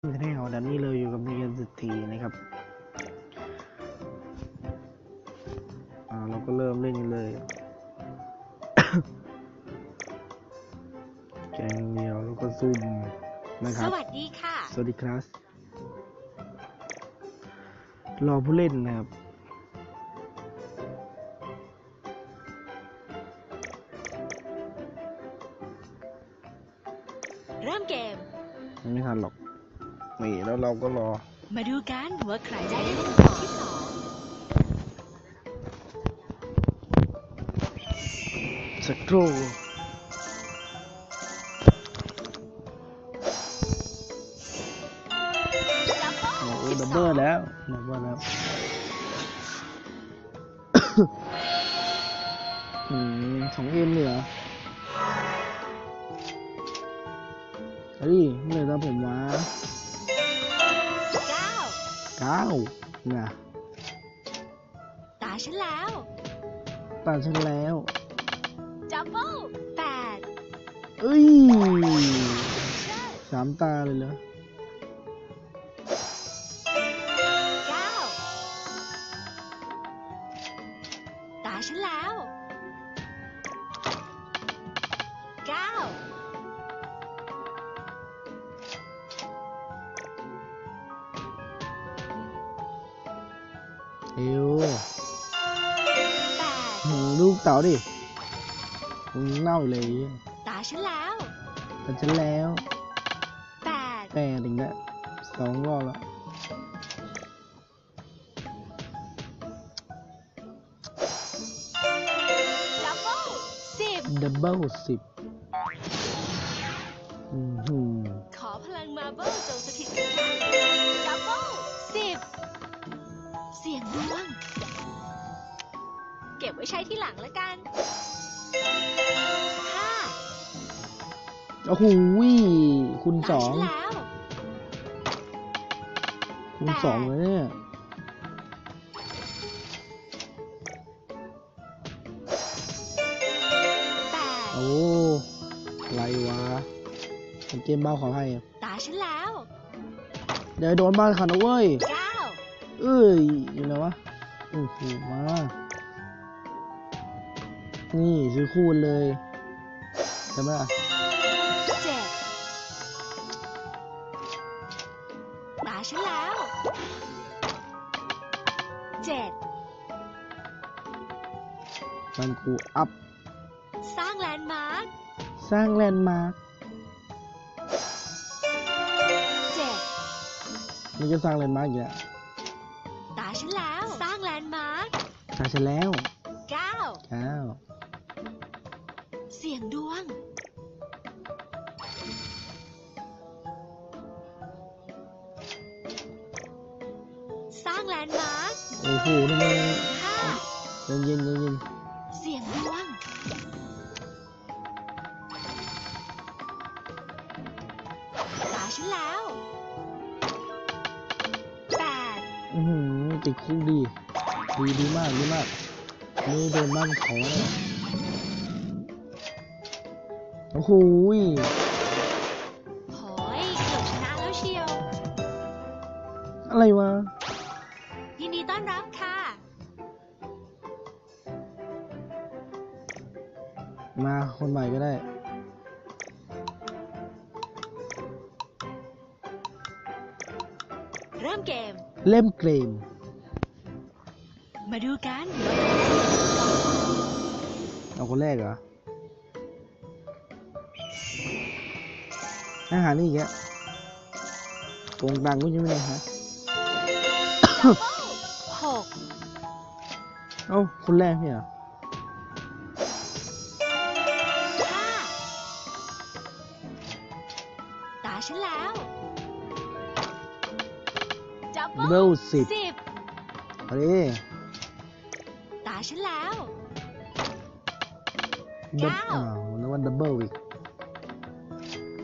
แน่ดันนี่เลยอยู่กับมีกันสตรีนะครับอ่าเราก็เริ่มเล่นกันเลย แกงเดียวแล้วก็ซุ่มนะคสรับวัสดีค่ะ สวัสดีครับรอผู้เล่นนะครับ เริ่มเกมยังไม่ทันหรอก นี่แล้วเราก็รอ มาดูกันว่าใครจะได้เล่นคนที่สองสักครู่โอ้โหดับเบิลแล้วดับเบิลแล้วอืมสองเอ็มเลยเหรอเฮ้ยเมื่อไหร่ตามผมวะเก้า เก้าน่ะตาฉันแล้วตามฉันแล้วดับเบิลแปดเอ้ยสามตาเลยเหรอเก้าตาฉันแล้ว เอวแปดหมูลูกเต๋าดิมึงเน่าเลยตาฉันแล้วแต่ฉันแล้วแปดแปดอีกแล้วสองรอบแล้วดับเบิลสิบดับเบิลสิบอือหือขอพลังมาเบิลจงสถิตกับฉัน สียงดวง เก็บไว้ใช้ที่หลังแล้วกันห้าโอ้โหคุณสตาองฉันแล้วคุณสองเลยเนี่ยแปดโอ้อะไรวะเป็นเกมเบ้าขอให้ ตาฉันแล้ว เดี๋ยวโดนบ้านขันนะเว้ย เก้า เอ้ยอยู่ไหนวะโอ้โหมา นี่ซื้อคู่เลยใช่ไหมล่ะเจ็ดตาฉันแล้วเจ็ดมันกูอัพ สร้างแลนด์มาร์คสร้างแลนด์มาร์คเจ็ดนี่ก็สร้างแลนด์มาร์คอีกแล้วตา ฉันแล้ว สร้างแลนด์มาร์คตายฉันแล้วเก้าอ้าวเสียงดวง สร้างแลนด์มาร์คโอ้โหทำไมห้าเย็นเย็นเย็นเย็นเสียงดวงตาฉันแล้วแปด อือหือ ติดคุกดีดีดีมากดีมากนี่โดนบ้านเขาแล้วโอ้โหโหยเกือบชนะแล้วเชียว อะไรวะ ยินดีต้อนรับค่ะ มาคนใหม่ก็ได้เริ่มเกม เล่มเกม มาดูกัน เอาคนแรกเหรออาหารนี่อีกแล้วโกงตังค์กูใช่ไหมเนี่ยฮะ หกเอ้าคนแรกเนี่ยเหรอห้าตาฉันแล้วดับเบิลสิบสิบเอาดิตา ฉันแล้วดับเก้า อ้าวนึกว่าดับเบิลอีก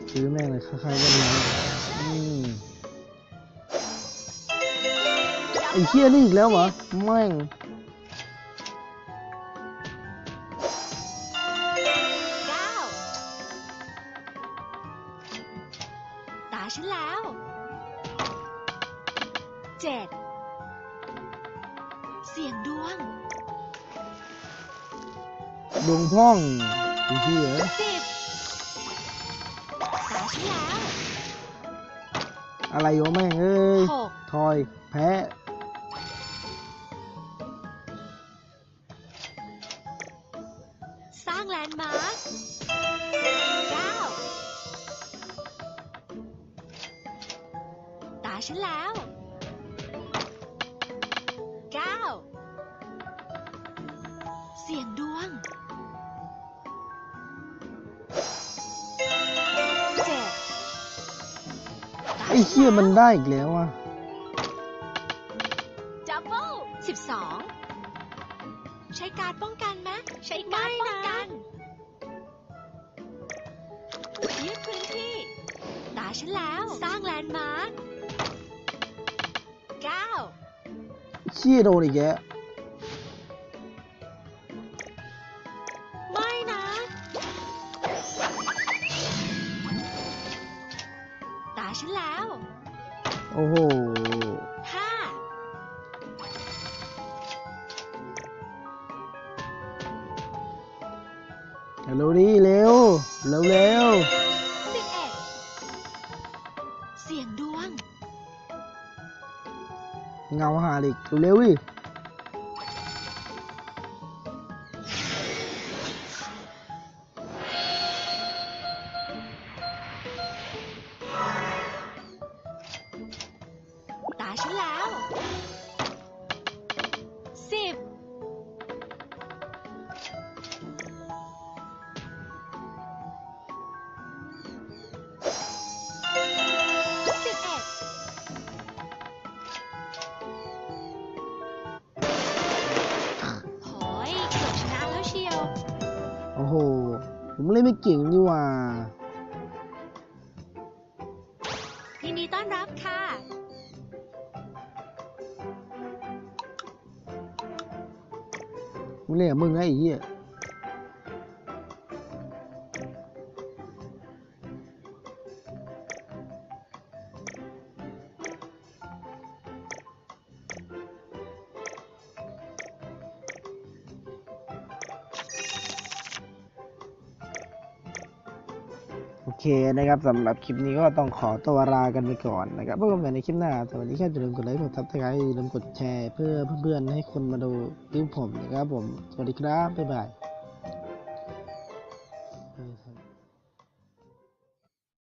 ซื้อแม่งเลยคล้ายๆกันเลยอืมไอ้เคี้ยนี่อีกแล้วเหรอ แม่ง เก้า ตาฉันแล้ว เจ็ด เสียงดวง ดวงพ่องอีที่เหรอสิบตาฉันแล้วอะไรวะแม่งเอ้ยหกทอยแพ้สร้างแลนด์มาร์คเก้าตาฉันแล้วเก้าเสียงดวง อ้เชี่ยมันได้อีกแล้วอะดับเบิลสิบสองใช้การดป้องกันไหมใช้การดป้องกันยึดพื้นที่ ตาฉันแล้ว สร้างแลนด์มาร์คเก้าเชี่ยโดนอีกแล้วาฉันแล้ว โอ้โห ห้า เร็วดิเร็ว เร็วเร็วสิบเอ็ด เสียงดวง เงาหาอีกเร็วดิ ผมเล่นไม่เก่งนี่หว่า ยินดีต้อนรับค่ะมึงเล่นกับมึงไงไอ้เหี้ย เคนะครับสำหรับคลิปนี้ก็ต้องขอตัวลากันไปก่อนนะครับพบกันใหม่ในคลิปหน้าสวัสดีครับอย่าลืมกดไลค์กดซับสไครต์อย่าลืมกดแชร์เพื่อเพื่อนๆให้คนมาดูคลิปผมนะครับผมสวัสดีครับบ๊ายบาย